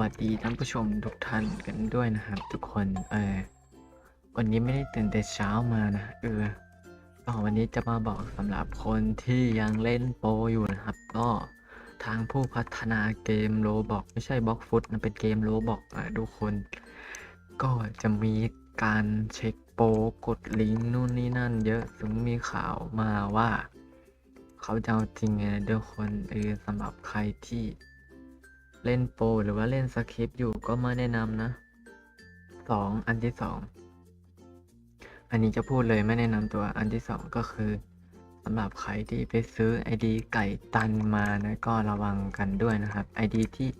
วัสดีท่านผู้ชมทุกท่านกันด้วยนะครับ ทุกคนเออวันนี้ไม่ได้ตื่นแต่เช้ามานะเออก็วันนี้จะมาบอกสำหรับคนที่ยังเล่นโปรอยู่นะครับ ก็ทางผู้พัฒนาเกมโลบอกไม่ใช่บล็อกฟุตนะเป็นเกมโลบอกนะทุกคน ก็จะมีการเช็คโปรกดลิงก์นู่นนี่นั่น เยอะถึงมีข่าวมาว่า เขาจะเอาจริงไงทุกคนเออสำหรับใครที่ เล่นโปรหรือว่าเล่นสคริปต์อยู่ก็ไม่แนะนำนะสองอันที่สองอันนี้จะพูดเลยไม่แนะนำตัวอันที่สองก็คือสำหรับใครที่ไปซื้อ ID ไก่ตันมานะก็ระวังกันด้วยนะครับ ID ที่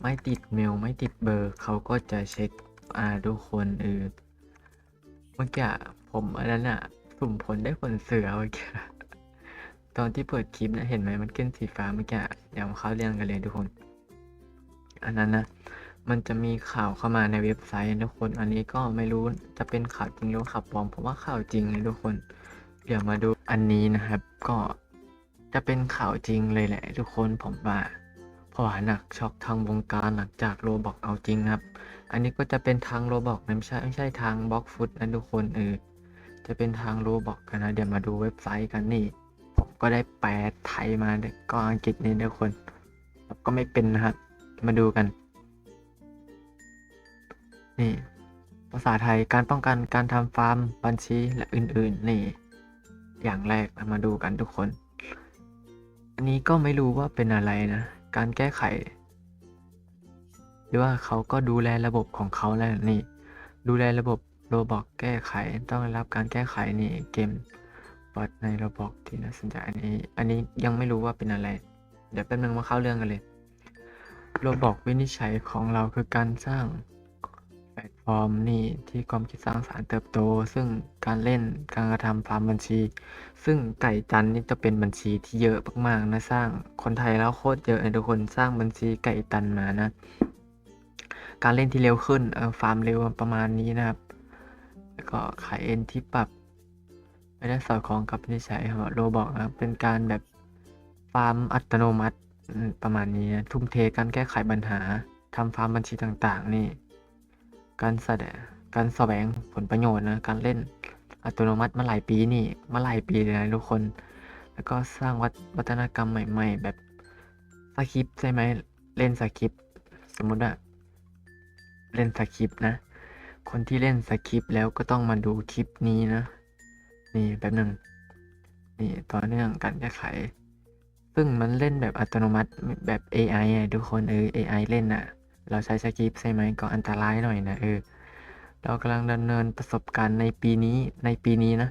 ไม่ติดเมลไม่ติดเบอร์เขาก็จะเช็คอ่าทุกคนเออเมื่อกี้ผมอันนั้นอะสุ่มผลได้ผลเสือเมื่อกี้ตอนที่เปิดคลิปนะเห็นไหมมันขึ้นสีฟ้าเมื่อกี้เดี๋ยวมาเข้าเรื่องกันเลยทุกคน อันนั้นนะ มันจะมีข่าวเข้ามาในเว็บไซต์นะทุกคน อันนี้ก็ไม่รู้จะเป็นข่าวจริงหรือข่าวปลอมผมว่าข่าวจริงเลยทุกคน เดี๋ยวมาดูอันนี้นะครับ ก็จะเป็นข่าวจริงเลยแหละ ทุกคนผมว่าเพราะว่าหนักช็อกทางวงการหลังจากโรบอกเอาจริงครับ อันนี้ก็จะเป็นทางโรบอกนะไม่ใช่ไม่ใช่ทางบล็อกฟุตนะทุกคนเออจะเป็นทางโรบอกกันนะเดี๋ยวมาดูเว็บไซต์กันนี่ ผมก็ได้แปลไทยมาก็อังกฤษนี่ทุกคนก็ไม่เป็นนะครับ มาดูกัน นี่ ภาษาไทยการป้องกันการทำฟาร์มบัญชีและอื่นๆ นี่ อย่างแรกมาดูกันทุกคน อันนี้ก็ไม่รู้ว่าเป็นอะไรนะ การแก้ไข หรือว่าเขาก็ดูแลระบบของเขาแล้วนี่ ดูแลระบบโรบอกแก้ไขต้องรับการแก้ไขนี่เกมบอทในระบบที่น่าสนใจอันนี้ อันนี้ยังไม่รู้ว่าเป็นอะไร เดี๋ยวแป๊บนึงมาเข้าเรื่องกันเลย โรบอกวินิจฉัยของเราคือการสร้างแพลตฟอร์มนี่ที่ความคิดสร้างสารรค์เติบโต ซึ่งการเล่นการกระทำฟามบัญชี ซึ่งไก่จันนี่จะเป็นบัญชีที่เยอะมากๆนะสร้างคนไทยแล้วโคตรเยอะเลยทุกคนสร้างบัญชีไก่ตันมานะ การเล่นที่เร็วขึ้นเออฟาร์มเร็วประมาณนี้นะครับ แล้วก็ขายเอ็นที่ปรับไม่ได้สอดคล้องกับวินิจฉัยของโรบอกนะเป็นการแบบฟาร์มอัตโนมัติ ประมาณนี้ทุ่มเทการแก้ไขปัญหาทำฟาร์มบัญชีต่างๆ นี่ การแสดงการแสวงผลประโยชน์นะ การเล่นอัตโนมัติมาหลายปีนี่มาหลายปีเลยนะทุกคน แล้วก็สร้างวัฒวัฒนกรรมใหม่ ๆ แบบสคริปใช่ไหมเล่นสคริปสมมุติว่าเล่นสคริปนะ คนที่เล่นสคริปแล้วก็ต้องมาดูคลิปนี้นะ นี่แป๊บหนึ่งนี่ต่อเนื่องการแก้ไข ซึ่งมันเล่นแบบอัตโนมัติแบบ AI อะทุกคนเออ AI เล่นอะ เราใช้สคริปใช่ไหมก็อันตรายหน่อยนะเออเรากำลังดำเนินประสบการณ์ในปีนี้ในปีนี้นะ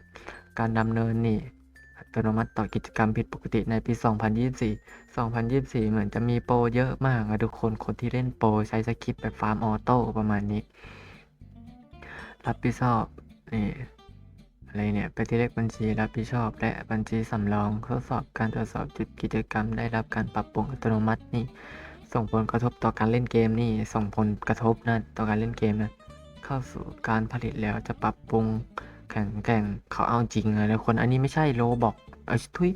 การดำเนินนี่อัตโนมัติต่อกิจกรรมผิดปกติในปี 2024 2024 เหมือนจะมีโปรเยอะมากอะทุกคนคนที่เล่นโปรใช้สคริปต์แบบฟาร์มออโต้ประมาณนี้ รับผิดชอบนี่ อะไรเนี่ย ไปที่เลขบัญชีรับผิดชอบ และบัญชีสำรองทดสอบการตรวจสอบจุดกิจกรรม ได้รับการปรับปรุงอัตโนมัตินี่ ส่งผลกระทบต่อการเล่นเกมนี่ ส่งผลกระทบนะต่อการเล่นเกมนะเข้าสู่การผลิตแล้วจะปรับปรุงแข่งแกร่งเขาเอาจริงเลยนะคนอันนี้ไม่ใช่โลบอกเออทุย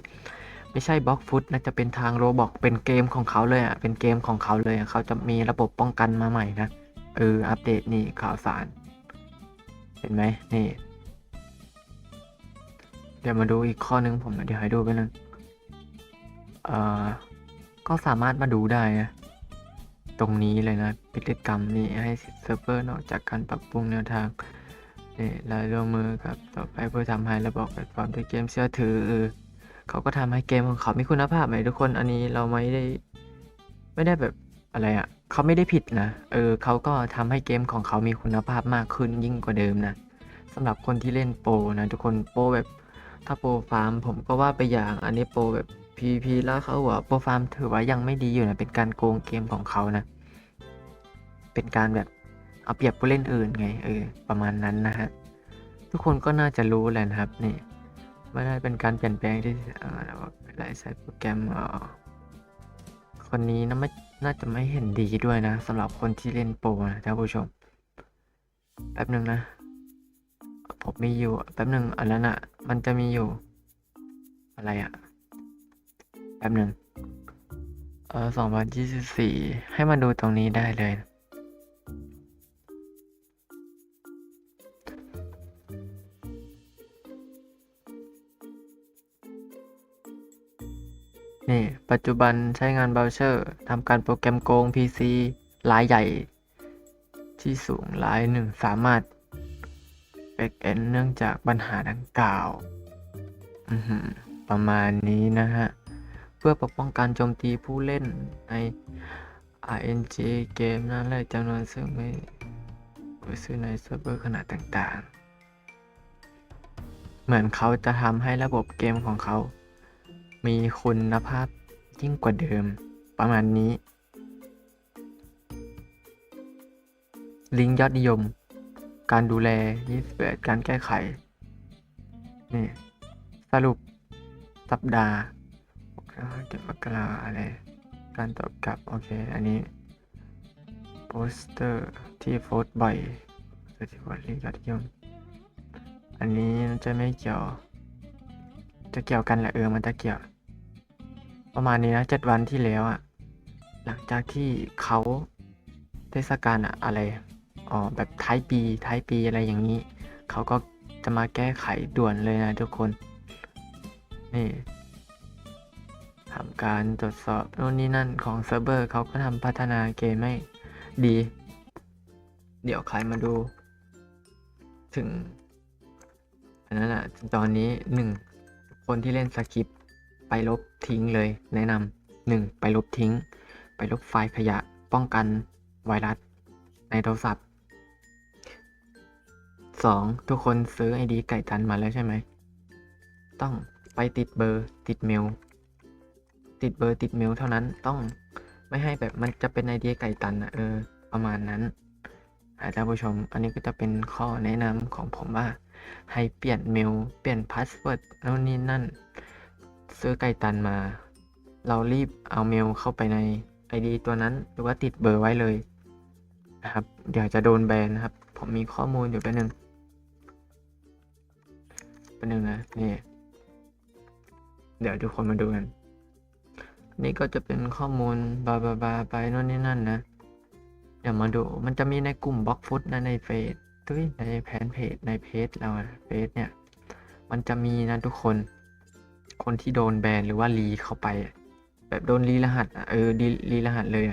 ไม่ใช่บล็อกฟุตนะจะเป็นทางโรบอกเป็นเกมของเขาเลยอะเป็นเกมของเขาเลยเขาจะมีระบบป้องกันมาใหม่นะเอออัปเดตนี่ข่าวสาร เห็นไหมนี่ เดี๋ยวมาดูอีกข้อนึงผมเดี๋ยวให้ดูไปนึงเอ่อ ก็สามารถมาดูได้นะ ตรงนี้เลยนะพฤติกรรมนี้ให้สิทธิ์เซิร์ฟเวอร์นอกจากการปรับปรุงแนวทางนี่และร่วมมือกับต่อไปเพื่อทำให้ระบบแพลตฟอร์มที่เกมเชื่อถือเออเขาก็ทำให้เกมของเขามีคุณภาพไหมทุกคน อันนี้เราไม่ได้ ไม่ได้แบบอะไรอะ่ะเขาไม่ได้ผิดนะ เออเขาก็ทำให้เกมของเขามีคุณภาพมากขึ้นยิ่งกว่าเดิมนะสำหรับคนที่เล่นโปรนะทุกคนโปรแบบ ถ้าโปรฟาร์มผมก็ว่าไปอย่างอันนี้โปรแบบ PVP แล้วเขาหัวโปรฟาร์มถือว่ายังไม่ดีอยู่นะ เป็นการโกงเกมของเขานะ เป็นการแบบเอาเปรียบผู้เล่นอื่นไงเออประมาณนั้นนะฮะ ทุกคนก็น่าจะรู้แหละนะครับนี่ไม่ได้เป็นการเปลี่ยนแปลงที่เอ่อหลายสายโปรแกรมออคนนี้นะไม่น่าจะไม่เห็นดีด้วยนะสำหรับคนที่เล่นโปรนะท่านผู้ชมแป๊บหนึ่งนะ ผมมีอยู่แป๊บหนึ่งอันนั้นอะมันจะมีอยู่ อะไรอะแป๊บหนึ่งเออสองพันยี่สิบสี่ให้มาดูตรงนี้ได้เลย นี่ปัจจุบันใช้งานเบราว์เซอร์ทำการโปรแกรมโกง PC รายใหญ่ ที่สูงรายหนึ่งสามารถ เบกเอนเนื่องจากปัญหาดังกล่าวประมาณนี้นะฮะ เพื่อปกป้องการโจมตีผู้เล่นใน RNG เกมนั้นและจำนวนซึ่งไม่ซื้อในเซิร์ฟเวอร์ขนาดต่างๆ เหมือนเขาจะทำให้ระบบเกมของเขา มีคุณภาพยิ่งกว่าเดิม ประมาณนี้ ลิงก์ยอดนิยม การดูแล21การแก้ไข นี่ สรุปสัปดาห์เก็บมกราอะไร การตอบกลับ โอเค อันนี้โปสเตอร์ที่โพสต์บ่อยสถิติลิงก์ยอดยมอันนี้จะไม่เกี่ยว จะเกี่ยวกันแหละเออ มันจะเกี่ยว ประมาณนี้นะเจ็ดวันที่แล้วอะหลังจากที่เขาเทศกาลอะอะไร อ๋อแบบท้ายปีท้ายปีอะไรอย่างนี้ เขาก็จะมาแก้ไขด่วนเลยนะทุกคน นี่ทำการตรวจสอบโน่นนี่นั่นของเซิร์ฟเวอร์เขาก็ทำพัฒนาเกมให้ดี เดี๋ยวใครมาดู ถึง อันนั้นอะตอนนี้หนึ่งคนที่เล่นสคริปไปลบทิ้งเลย แนะนำหนึ่งไปลบทิ้ง ไปลบไฟล์ขยะป้องกันไวรัสในโทรศัพท์ สองทุกคนซื้อไอดีไก่ตันมาแล้วใช่ไหม ต้องไปติดเบอร์ติดเมล ติดเบอร์ติดเมลเท่านั้นต้องไม่ให้แบบมันจะเป็นไอเดียไก่ตันอะเออ ประมาณนั้นอาท่านผู้ชม อันนี้ก็จะเป็นข้อแนะนำของผมว่า ให้เปลี่ยนเมล เปลี่ยนพาสเวิร์ดแล้วนี่นั่น ซื้อไก่ตันมา เรารีบเอาเมลเข้าไปใน ID ตัวนั้น หรือว่าติดเบอร์ไว้เลยนะครับ เดี๋ยวจะโดนแบนนะครับ ผมมีข้อมูลอยู่แป๊บนึง แป๊บนึงนะนี่เดี๋ยวทุกคนมาดูกัน นี่ก็จะเป็นข้อมูลบาบาบาไปโน่นนี่นั่นนะ เดี๋ยวมาดูมันจะมีในกลุ่มบล็อกฟุตนะในเฟซทุยในแพนเพจในเพจเราเฟซเนี่ย มันจะมีนะทุกคน คนที่โดนแบนหรือว่ารีเข้าไป แบบโดนรีรหัสเออรีรีรหัสเลย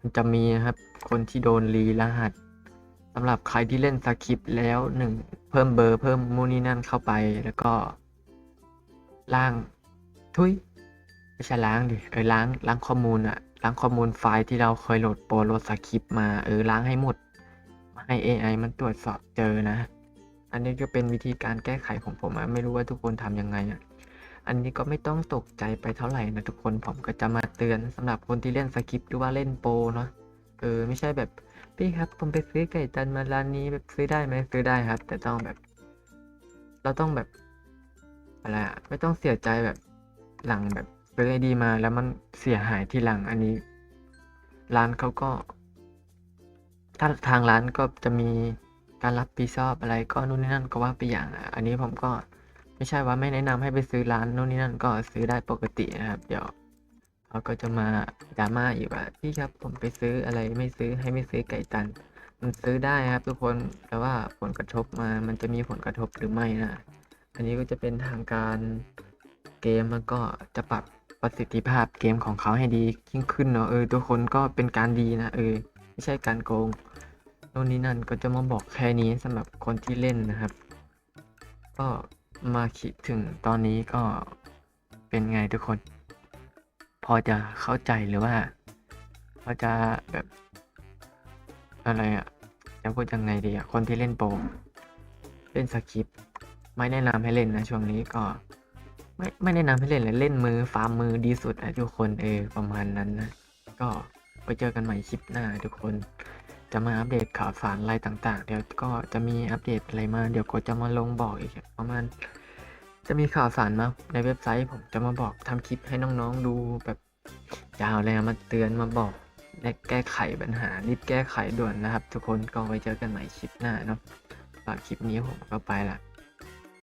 มันจะมีนะครับ คนที่โดนรีรหัส สำหรับใครที่เล่นสคริปต์แล้วหนึ่งเพิ่มเบอร์เพิ่มมูนี่นั่นเข้าไปแล้วก็ล้างทุยไม่ใช่ล้างดิเออล้างล้างข้อมูลอะล้างข้อมูลไฟล์ที่เราเคยโหลดโปรโหลดสคริปต์มาเออล้างให้หมดมาให้ AI มันตรวจสอบเจอนะ อันนี้ก็เป็นวิธีการแก้ไขของผมอะไม่รู้ว่าทุกคนทำยังไงอะอันนี้ก็ไม่ต้องตกใจไปเท่าไหร่นะทุกคนผมก็จะมาเตือนสำหรับคนที่เล่นสคริปต์หรือว่าเล่นโปรเนาะเออไม่ใช่แบบ พี่ครับผมไปซื้อไก่ตันมาร้านนี้แบบซื้อได้ไหมซื้อได้ครับ แต่ต้องแบบ เราต้องแบบอะไรอะไม่ต้องเสียใจแบบหลังแบบซื้อไอดีมาแล้วมันเสียหายทีหลังอันนี้ ร้านเขาก็ถ้าทางร้านก็จะมีการรับผิดชอบอะไรก็นู่นนี่นั่นก็ว่าไปอย่างอะอันนี้ผมก็ไม่ใช่ว่าไม่แนะนำให้ไปซื้อร้านนู่นนี่นั่นก็ซื้อได้ปกตินะครับ เดี๋ยว เขาก็จะมาดราม่าอีกว่าพี่ครับผมไปซื้ออะไรไม่ซื้อให้ไม่ซื้อไก่ตัน มันซื้อได้ครับ ทุกคนแต่ว่าผลกระทบมามันจะมีผลกระทบหรือไม่นะอันนี้ก็จะเป็นทางการเกมมันก็จะปรับประสิทธิภาพเกมของเขาให้ดียิ่งขึ้นเนาะเออทุกคนก็เป็นการดีนะเออไม่ใช่การโกงโน่นนี่นั่นก็จะมาบอกแค่นี้สำหรับคนที่เล่นนะครับ ก็มาคิดถึงตอนนี้ก็เป็นไงทุกคน พอจะเข้าใจหรือว่าพอจะแบบอะไรอะจะพูดยังไงดีอะคนที่เล่นโปรเล่นสคริปต์ไม่แนะนำให้เล่นนะช่วงนี้ก็ ไม่ไม่แนะนำให้เล่นเลยเล่นมือฟาร์มมือดีสุดอะทุกคนเออประมาณนั้นนะก็ไว้เจอกันใหม่คลิปหน้าทุกคนจะมาอัปเดตข่าวสารอะไรต่าง ๆ เดี๋ยวก็จะมีอัปเดตอะไรมาเดี๋ยวก็จะมาลงบอกอีกประมาณ จะมีข่าวสารมาในเว็บไซต์ ผมจะมาบอกทำคลิปให้น้องๆดูแบบยาวแล้วมาเตือนมาบอกและแก้ไขปัญหารีบแก้ไขด่วนนะครับ ทุกคนก็ไว้เจอกันใหม่คลิปหน้าเนาะฝากคลิปนี้ผมก็ไปละ